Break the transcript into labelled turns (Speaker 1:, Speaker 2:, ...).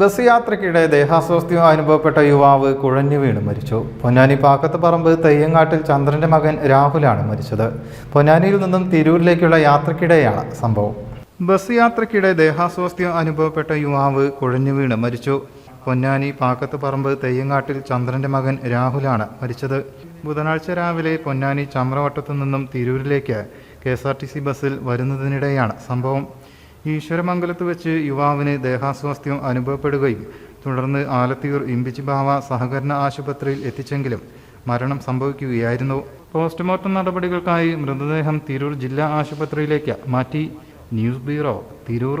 Speaker 1: Bus യാത്രയ്ക്കിടെ ദേഹാസ്വാസ്ഥ്യം അനുഭവപ്പെട്ട യുവാവ് കുഴഞ്ഞു വീണ് മരിച്ചു. പൊന്നാനി പാക്കത്ത് പറമ്പ് തെയ്യങ്ങാട്ടിൽ ചന്ദ്രന്റെ മകൻ രാഹുലാണ് മരിച്ചത്. പൊന്നാനിയിൽ നിന്നും തിരൂരിലേക്കുള്ള യാത്രയ്ക്കിടെയാണ് സംഭവം. ബസ് യാത്രയ്ക്കിടെ ദേഹാസ്വാസ്ഥ്യം അനുഭവപ്പെട്ട യുവാവ് കുഴഞ്ഞു വീണ് മരിച്ചു. പൊന്നാനി പാക്കത്ത് പറമ്പ് തെയ്യങ്ങാട്ടിൽ ചന്ദ്രന്റെ മകൻ രാഹുലാണ് മരിച്ചത്. ബുധനാഴ്ച രാവിലെ പൊന്നാനി ചമ്രവട്ടത്തു നിന്നും തിരൂരിലേക്ക് K S R T C ബസ്സിൽ വരുന്നതിനിടെയാണ് സംഭവം. ഈശ്വരമംഗലത്ത് വെച്ച് യുവാവിന് ദേഹാസ്വാസ്ഥ്യം അനുഭവപ്പെടുകയും തുടർന്ന് ആലത്തിയൂർ ഇമ്പിച്ചിബാവ സഹകരണ ആശുപത്രിയിൽ എത്തിച്ചെങ്കിലും മരണം സംഭവിക്കുകയായിരുന്നു. പോസ്റ്റ്മോർട്ടം നടപടികൾക്കായി മൃതദേഹം തിരൂർ ജില്ലാ ആശുപത്രിയിലേക്ക് മാറ്റി. News bureau Tirur.